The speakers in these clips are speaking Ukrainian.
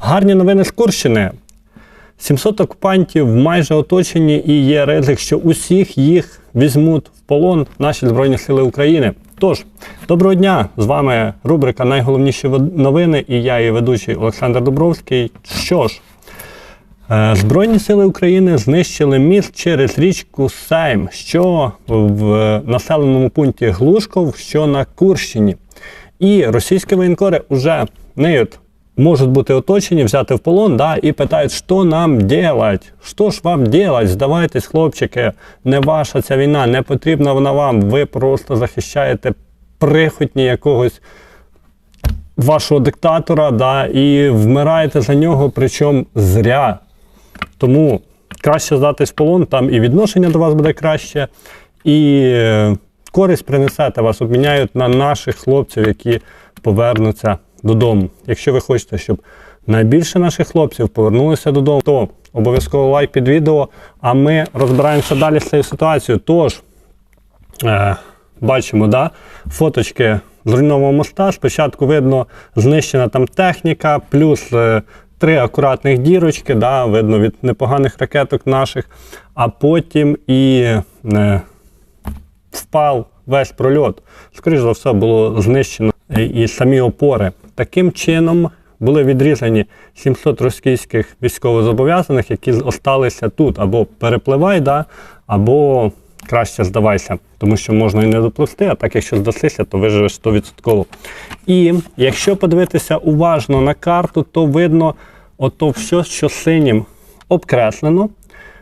Гарні новини з Курщини. 700 окупантів майже оточені і є ризик, що усіх їх візьмуть в полон наші Збройні Сили України. Тож, доброго дня! З вами рубрика Найголовніші новини і я, її ведучий Олександр Дубровський. Що ж, е, Збройні сили України знищили міст через річку Сейм, що в населеному пункті Глушков, що на Курщині. І російські воєнкори вже нею можуть бути оточені, взяти в полон, да, і питають, що нам делать? Що ж вам делать? Здавайтесь, хлопчики, не ваша ця війна, не потрібна вона вам. Ви просто захищаєте прихотні якогось вашого диктатора, да, і вмираєте за нього, причому зря. Тому краще здатись в полон, там і відношення до вас буде краще, і е, користь принесете, вас обміняють на наших хлопців, які повернуться додому. Якщо ви хочете, щоб найбільше наших хлопців повернулися додому, то обов'язково лайк під відео. А ми розбираємося далі з цією ситуацією. Тож, е, бачимо, да, фоточки зруйнованого моста. Спочатку видно знищена там техніка, плюс е, три акуратних дірочки, да, видно від непоганих ракеток наших, а потім і е, впав весь прольот. Скоріше за все, було знищено і самі опори. Таким чином були відрізані 700 російських військовозобов'язаних, які осталися тут або перепливай, да, або краще здавайся, тому що можна і не доплисти, а так якщо здасися, то виживеш 100%. І якщо подивитися уважно на карту, то видно ото все, що синім обкреслено,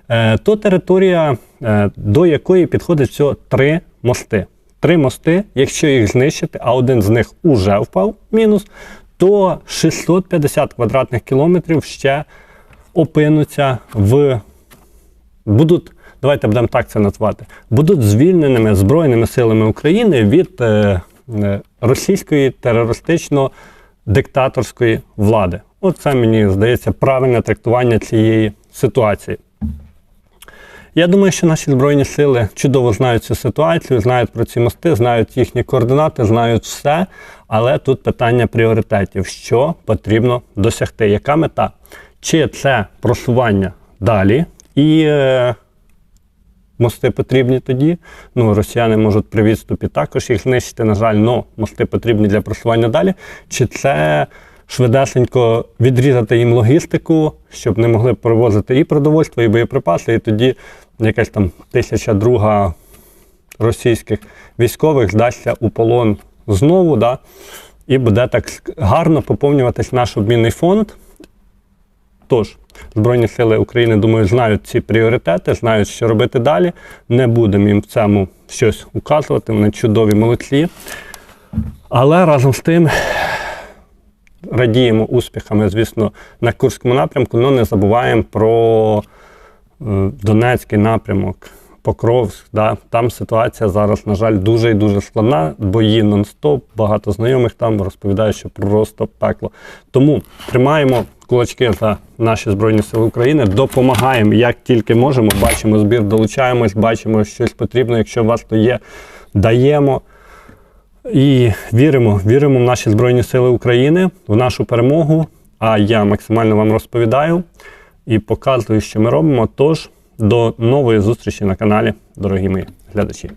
е, то територія, е, до якої підходить всього три мости. Три мости, якщо їх знищити, а один з них уже впав, мінус, то 650 квадратних кілометрів ще опинуться в. Будуть, давайте будемо так це назвати, будуть звільненими Збройними силами України від е, е, російської терористично-диктаторської влади. Оце мені здається правильне трактування цієї ситуації. Я думаю, що наші Збройні сили чудово знають цю ситуацію, знають про ці мости, знають їхні координати, знають все. Але тут питання пріоритетів, що потрібно досягти, яка мета? Чи це просування далі і е, мости потрібні тоді? Ну, росіяни можуть при відступі також їх знищити, на жаль, але мости потрібні для просування далі. Чи це швидесенько відрізати їм логістику, щоб не могли привозити і продовольство, і боєприпаси, і тоді якась там тисяча друга російських військових здасться у полон знову, да, і буде так гарно поповнюватись наш обмінний фонд. Тож, Збройні сили України, думаю, знають ці пріоритети, знають, що робити далі. Не будемо їм в цьому щось указувати, вони чудові молодці. Але разом з тим радіємо успіхами, звісно, на Курському напрямку, але не забуваємо про е, Донецький напрямок, Покровськ. Да? Там ситуація зараз, на жаль, дуже і дуже складна. Бої нон-стоп, багато знайомих там розповідають, що просто пекло. Тому тримаємо кулачки за наші Збройні Сили України, допомагаємо як тільки можемо. Бачимо збір, долучаємось, бачимо, що щось потрібно. Якщо у вас то є, даємо. І віримо, віримо в наші Збройні Сили України, в нашу перемогу. А я максимально вам розповідаю і показую, що ми робимо. Тож до нової зустрічі на каналі, дорогі мої глядачі.